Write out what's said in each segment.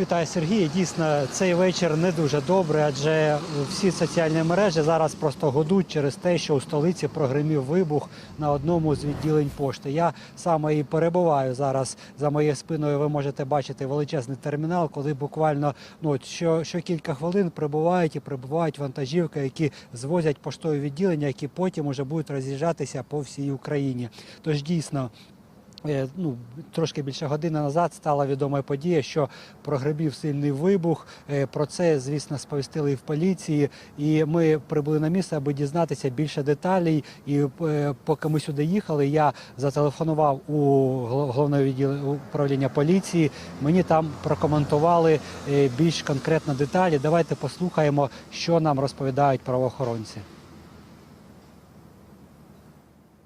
Вітаю Сергій. Дійсно, цей вечір не дуже добре, адже всі соціальні мережі зараз просто годуть через те, що у столиці прогримів вибух на одному з відділень пошти. Я саме і перебуваю зараз за моєю спиною. Ви можете бачити величезний термінал, коли буквально ну що, що кілька хвилин прибувають і прибувають вантажівки, які звозять поштові відділення, які потім уже будуть роз'їжджатися по всій Україні. Тож дійсно. Е, Ну, трошки більше години назад стала відома подія, що прогребів сильний вибух. Е, Про це, звісно, сповістили і в поліції. І ми прибули на місце, аби дізнатися більше деталей. І е, поки ми сюди їхали, я зателефонував у гол- головне відділення управління поліції. Мені там прокоментували більш конкретно деталі. Давайте послухаємо, що нам розповідають правоохоронці.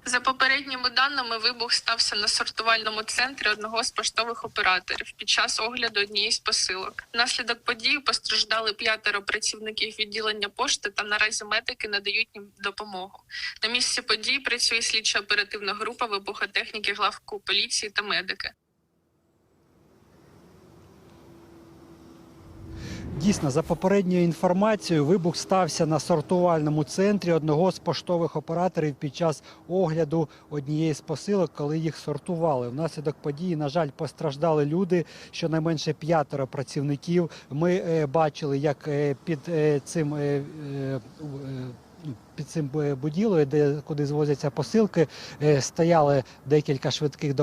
За попередніми даними, вибух стався на сортувальному центрі одного з поштових операторів під час огляду однієї з посилок. Внаслідок події постраждали п'ятеро працівників відділення пошти, та наразі медики надають їм допомогу. На місці події працює слідча оперативна група вибухотехніки главку поліції та медики. Дійсно, за попередньою інформацією, вибух стався на сортувальному центрі одного з поштових операторів під час огляду однієї з посилок, коли їх сортували. Внаслідок події, на жаль, постраждали люди, щонайменше п'ятеро працівників. Ми е, бачили, як е, під е, цим. Під цим будівлею, де куди звозяться посилки, е, стояли декілька швидких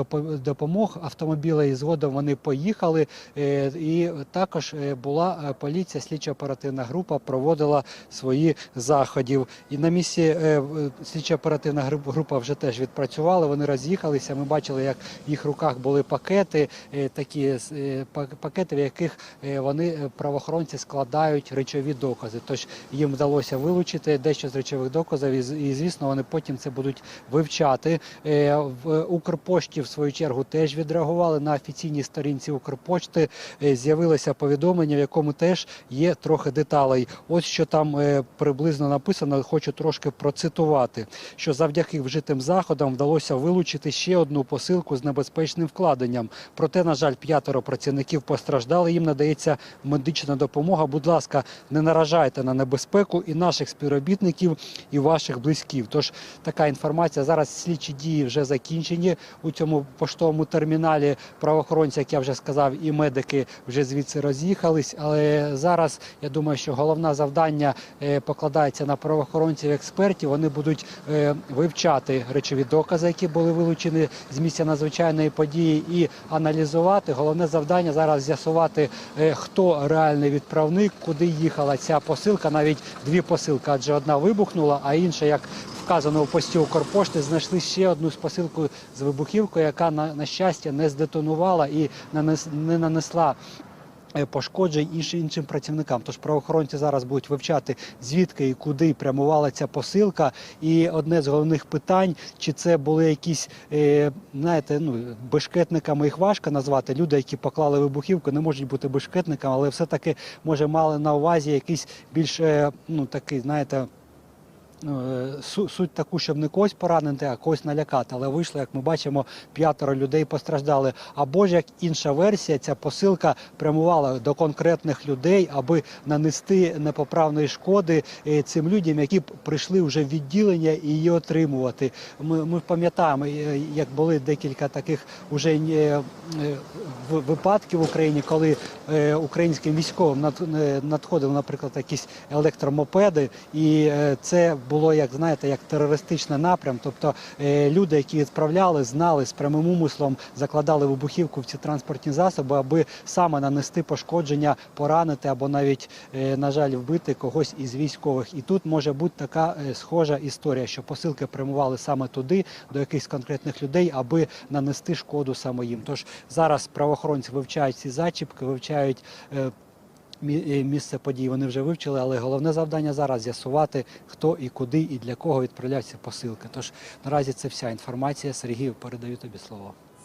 допомог автомобілей. і Згодом вони поїхали. Е, І також е, була поліція, слідчо оперативна група проводила свої заходів. І на місці е, слідчо оперативна група вже теж відпрацювала. Вони роз'їхалися. Ми бачили, як в їх руках були пакети, такі пакети, в яких вони правоохоронці складають речові докази. Тож їм вдалося вилучити дещо з речових доказів, і, з- і звісно, вони потім це будуть вивчати. Е, В Укрпошті, в свою чергу, теж відреагували на офіційній сторінці Укрпошти. е, З'явилося повідомлення, в якому теж є трохи деталей. Ось що там е, приблизно написано. Хочу трошки процитувати, що завдяки вжитим заходам вдалося вилучити ще одну посилку з небезпечним вкладенням. Проте, на жаль, п'ятеро працівників постраждали. Їм надається медична допомога. Будь ласка, не наражайте на небезпеку і наших співробітників, і ваших близьких. Тож така інформація. Зараз слідчі дії вже закінчені у цьому поштовому терміналі. Правоохоронці, як я вже сказав, і медики вже звідси роз'їхались. Але зараз я думаю, що головне завдання е, покладається на правоохоронців експертів. Вони будуть е, вивчати речові докази, які були вилучені з місця надзвичайної події, і аналізувати. Головне завдання зараз з'ясувати, е, хто реальний відправник, куди їхала ця посилка. Навіть дві посилки, адже одна вибухнула, а інша, як вказано у пості Укрпошти, знайшли ще одну з посилкою з вибухівкою, яка на, щастя не здетонувала і не нанесла. е, Пошкоджень іншим працівникам. Тож правоохоронці зараз будуть вивчати звідки і куди прямувала ця посилка. І одне з головних питань, чи це були якісь, е, знаєте, ну бешкетниками їх важко назвати. Люди, які поклали вибухівку, не можуть бути бешкетниками, але все-таки може мали на увазі якийсь більш е, ну такий, знаєте. Ну, е, суть таку, щоб не когось поранити, а когось налякати. Але вийшло, як ми бачимо, п'ятеро людей постраждали. Або ж як інша версія, ця посилка прямувала до конкретних людей, аби нанести непоправної шкоди е, цим людям, які прийшли вже в відділення і її отримувати. Ми, ми пам'ятаємо, е, як були декілька таких уже випадків в Україні, коли українським військовим над- надходили, наприклад, якісь електромопеди, і це було як знаєте, як терористичний напрям. Тобто е, люди, які відправляли, знали з прямим умислом, закладали вибухівку в ці транспортні засоби, аби саме нанести пошкодження, поранити або навіть, е, на жаль, вбити когось із військових. І тут може бути така е, схожа історія, що посилки прямували саме туди, до якихось конкретних людей, аби нанести шкоду саме їм. Тож зараз правоохоронці вивчають ці зачіпки, вивчають. Е, мі- Місце подій вони вже вивчили, але головне завдання зараз з'ясувати, хто і куди і для кого відправляються посилки. Тож наразі це вся інформація. Сергію, передаю тобі слово.